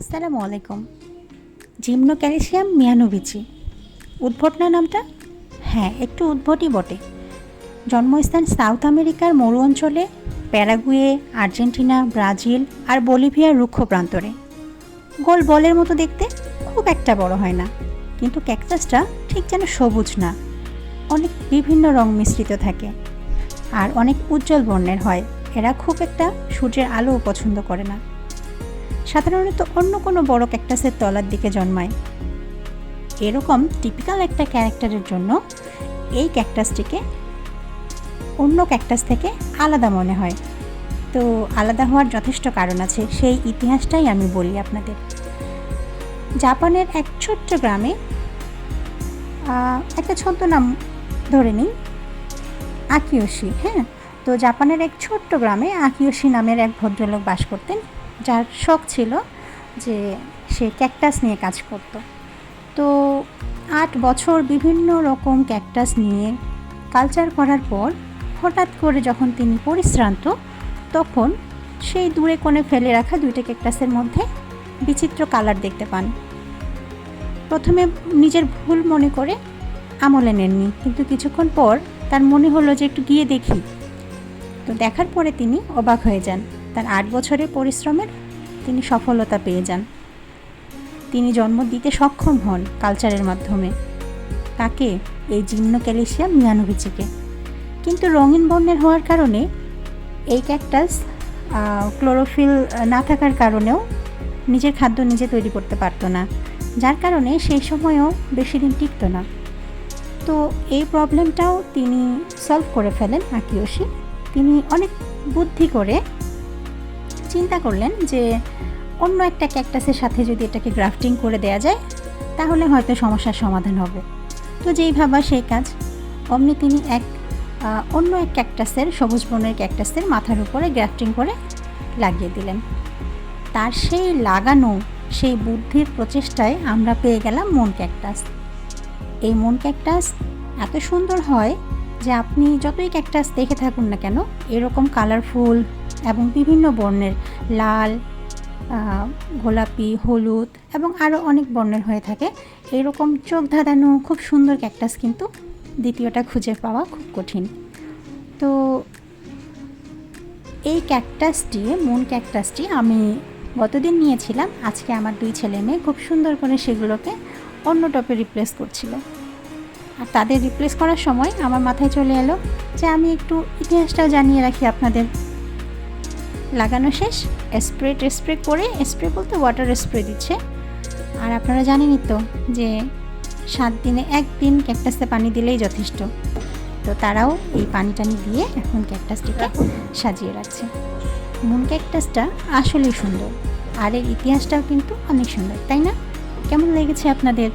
আসসালামু আলাইকুম। জিমনো ক্যালসিয়াম মিয়ানোভিচি। উদ্ভট না নামটা? হ্যাঁ একটু উদ্ভটই বটে। জন্মস্থান সাউথ আমেরিকার মরু অঞ্চলে, প্যারাগুয়ে, আর্জেন্টিনা, ব্রাজিল আর বলিভিয়ার রুক্ষ প্রান্তরে। গোল বলের মতো দেখতে খুব একটা বড় হয় না, কিন্তু ক্যাকটাসটা ঠিক যেন সবুজ না। অনেক বিভিন্ন রং মিশ্রিত থাকে আর অনেক উজ্জ্বল বর্ণের হয়। এরা খুব একটা সূর্যের আলোও পছন্দ করে না। সাধারণত অন্য কোনো বড় ক্যাকটাসের তলার দিকে জন্মায়। এরকম টিপিক্যাল একটা ক্যারেক্টারের জন্য এই ক্যাকটাসটিকে অন্য ক্যাকটাস থেকে আলাদা মনে হয়। তো আলাদা হওয়ার যথেষ্ট কারণ আছে, সেই ইতিহাসটাই আমি বলি আপনাদের। জাপানের এক ছোট্ট গ্রামে একটা ছোট্ট নাম ধরে নিই, আকিয়োশি হ্যাঁ? তো জাপানের এক ছোট্ট গ্রামে আকিয়োশি নামের এক ভদ্রলোক বাস করতেন। যার শখ ছিল যে সে ক্যাকটাস নিয়ে কাজ করত। তো আট বছর বিভিন্ন রকম ক্যাকটাস নিয়ে কালচার করার পর হঠাৎ করে যখন তিনি পরিশ্রান্ত, তখন সেই দূরে কোণে ফেলে রাখা দুইটা ক্যাকটাসের মধ্যে বিচিত্র কালার দেখতে পান। প্রথমে নিজের ভুল মনে করে আমলে নেননি, কিন্তু কিছুক্ষণ পর তার মনে হলো যে একটু গিয়ে দেখি। তো দেখার পরে তিনি অবাক হয়ে যান। তার আট বছরের পরিশ্রমের তিনি সফলতা পেয়ে যান। তিনি জন্ম দিতে সক্ষম হন কালচারের মাধ্যমে। তাকে এই জিম্ন ক্যালিসিয়াম মিয়ানোভিচিকে। কিন্তু রঙিন বর্ণের হওয়ার কারণে এই ক্যাকটাস ক্লোরোফিল না থাকার কারণেও নিজের খাদ্য নিজে তৈরি করতে পারতো না। যার কারণে সেই সময়ও বেশি দিন টিকত না। তো এই প্রবলেমটাও তিনি সলভ করে ফেলেন আকিয়োশি তিনি অনেক বুদ্ধি করে চিন্তা করলেন যে অন্য একটা ক্যাকটাসের সাথে যদি এটাকে গ্রাফটিং করে দেয়া যায়, তাহলে হয়তো সমস্যার সমাধান হবে। তো যেই ভাবা সেই কাজ। অমনি তিনি এক অন্য এক ক্যাকটাসের, সবুজ বর্ণের ক্যাকটাসের মাথার উপরে গ্রাফটিং করে লাগিয়ে দিলেন। তার সেই লাগানো, সেই বুদ্ধির প্রচেষ্টায় আমরা পেয়ে গেলাম মন ক্যাকটাস। এই মন ক্যাকটাস এত সুন্দর হয় যে আপনি যতই ক্যাকটাস দেখে থাকুন না কেন, এরকম কালারফুল এবং বিভিন্ন বর্ণের লাল গোলাপি, হলুদ এবং আরও অনেক বর্ণের হয়ে থাকে। এরকম চোখ ধাঁধানো খুব সুন্দর ক্যাকটাস কিন্তু দ্বিতীয়টা খুঁজে পাওয়া খুব কঠিন। তো এই ক্যাকটাসটি মন ক্যাকটাসটি আমি গতদিন নিয়েছিলাম। আজকে আমার দুই ছেলে মেয়ে খুব সুন্দর করে সেগুলোকে অন্য টপে রিপ্লেস করছিল। আর তাদের রিপ্লেস করার সময় আমার মাথায় চলে এলো যে আমি একটু ইতিহাসটাও জানিয়ে রাখি আপনাদের। লাগানো শেষ, স্প্রে স্প্রে করে, স্প্রে বলতে ওয়াটার স্প্রে দিচ্ছে। আর আপনারা জানেনই তো যে সাত দিনে একদিন ক্যাকটাসে পানি দিলেই যথেষ্ট। তো তারাও এই পানি টানি দিয়ে এখন ক্যাকটাসটিকে সাজিয়ে রাখছে। মুন ক্যাকটাসটা আসলেই সুন্দর। আর এর ইতিহাসটাও কিন্তু অনেক সুন্দর, তাই না? কেমন লেগেছে আপনাদের?